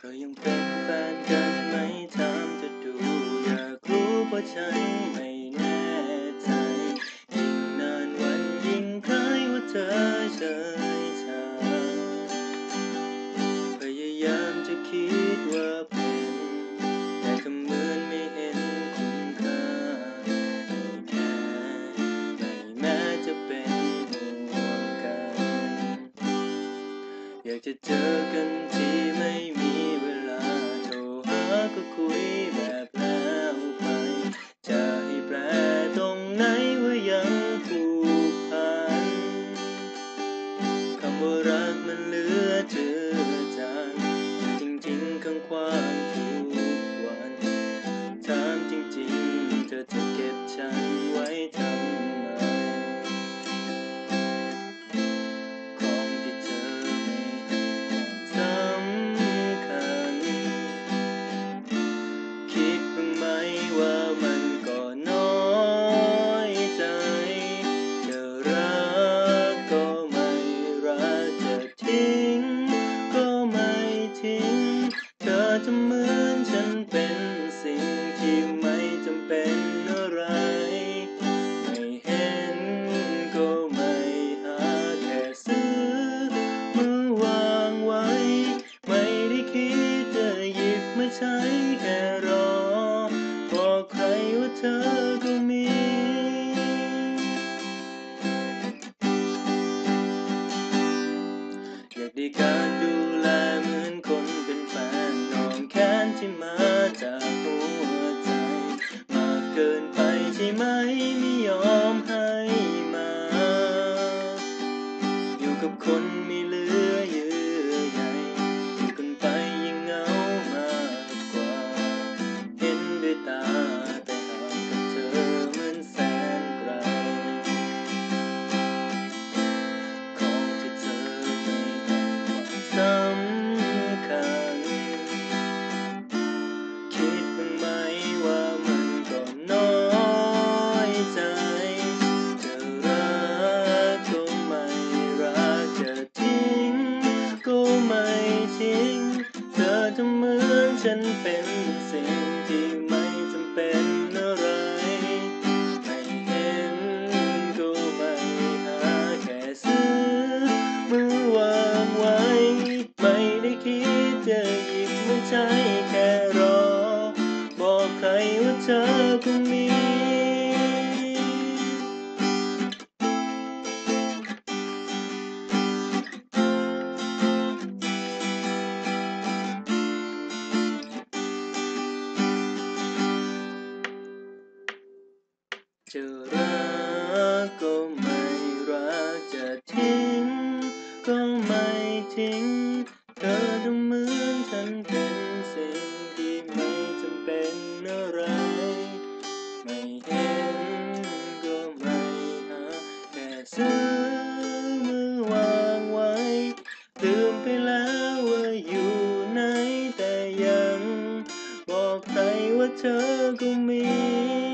เธอยังเป็นแฟนกันไหมถามจะดู อยากรู้เพราะฉันไม่แน่ใจ ยิ่งนานวันยิ่งคล้ายว่าเธอเฉยชาพยายามจะคิดว่าเป็น แต่ก็เหมือนไม่เห็นคุณค่าไม่แค่ไม่แม้จะเป็นห่วงกัน อยากจะเจอกันที่ไม่ fun. ช้แค่รอ บอกใครว่าเธอก็มีอยากได้การดูแลเหมือนคนเป็นแฟนนอนแค้นที่มา mountain fence. จะรักก็ไม่รัก จะทิ้งก็ไม่ทิ้ง เธอดูเหมือนฉันเป็นสิ่งที่ไม่จำเป็นอะไร ไม่เห็นก็ไม่หาแค่ซื้อมือวางไว้ลืมไปแล้วว่าอยู่ไหนแต่ยัง บอกใครว่าเธอก็มี